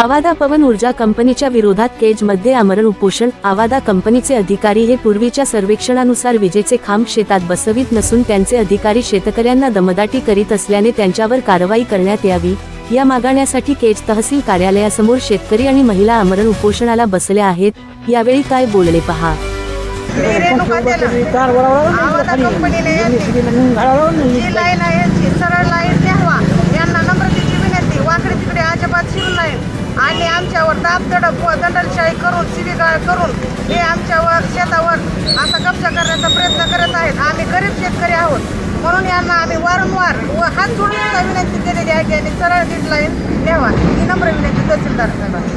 आवादा पवन ऊर्जा कंपनीच्या विरोधात केजमध्ये आमरण उपोषण आवादा कंपनीचे अधिकारी हे पूर्वीच्या सर्वेक्षणानुसार विजेचे खांब शेतात बसवीत नसून त्यांचे अधिकारी शेतकऱ्यांना दमदाटी करीत असल्याने त्यांच्यावर कारवाई करण्यात यावी या मागण्यासाठी केज तहसील कार्यालयासमोर शेतकरी आणि महिला आमरण उपोषणाला बसल्या आहेत यावेळी काय बोलले पहा. कंपनीने जी लाईन आहे ती सरळ लाईन न्यावा यांना नम्रतेची विनंती वाकडी तिकडे अजिबात शिरू लाईन आणि आमच्यावर दाबदडप व दंडलशाही करून शिवीगाळ करून हे आमच्यावर शेतावर असा कब्जा करण्याचा प्रयत्न करत आहेत. आम्ही गरीब शेतकरी आहोत. म्हणून यांना आम्ही वारंवार व हात जोडून विनंती केलेली आहे की यांनी सरळ नीट लाईन ही नम्र विनंती तहसीलदार साहेबांना.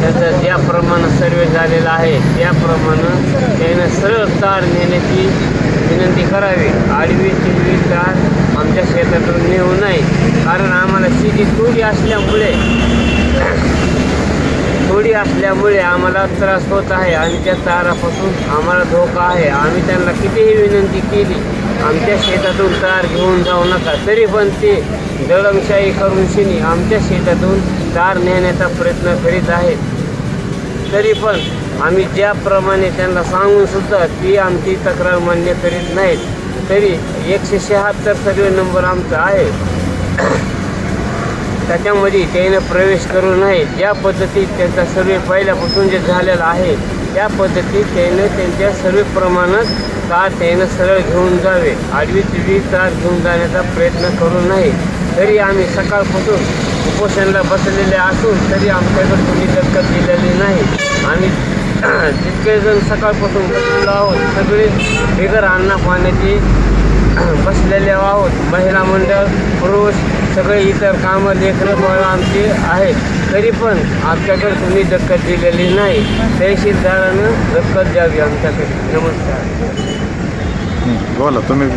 त्याचं ज्याप्रमाणे सर्वे झालेला आहे त्याप्रमाणे त्यानं सरळ तार नेण्याची विनंती करावी. आडवी तिडवी तार आमच्या शेतातून नेऊ नये कारण आम्हाला शेती थोडी असल्यामुळे थोडी असल्यामुळे आम्हाला त्रास होत आहे आणि त्या तारापासून आम्हाला धोका आहे. आम्ही त्यांना कितीही विनंती केली आमच्या शेतातून तार घेऊन जाऊ नका. तरी पण ते दळणशाही करून शिनी आमच्या शेतातून तार नेण्याचा प्रयत्न करीत आहेत. तरी पण आम्ही ज्याप्रमाणे त्यांना सांगून सुद्धा ती आमची तक्रार मान्य करीत नाहीत तरी एकशे शहात्तर सर्वे नंबर आमचा आहे. त्याच्यामध्ये त्यानं प्रवेश करू नये. ज्या पद्धतीत त्यांचा सर्वे पहिल्यापासून जे झालेला आहे त्या पद्धतीत त्यानं त्यांच्या सर्वेप्रमाणेच तार त्यानं सरळ घेऊन जावे? आडवी तिडवी तार घेऊन जाण्याचा प्रयत्न करू नये. तरी आम्ही सकाळपासून उपोषणाला बसलेले असून तरी आमच्याकडे कोणी दक्कत दिलेली नाही. आम्ही जितके जण सकाळपासून बसलेलो आहोत सगळे बिगर अन्न पाण्याची बसलेले आहोत. महिला मंडळ पुरुष सगळे इतर कामं लेकरं बाळ आमचे आहेत तरी पण आमच्याकडे कुणी दखल दिलेली नाही. तहसीलदारानं दखल द्यावी आमच्याकडे. नमस्कार. बोला तुम्ही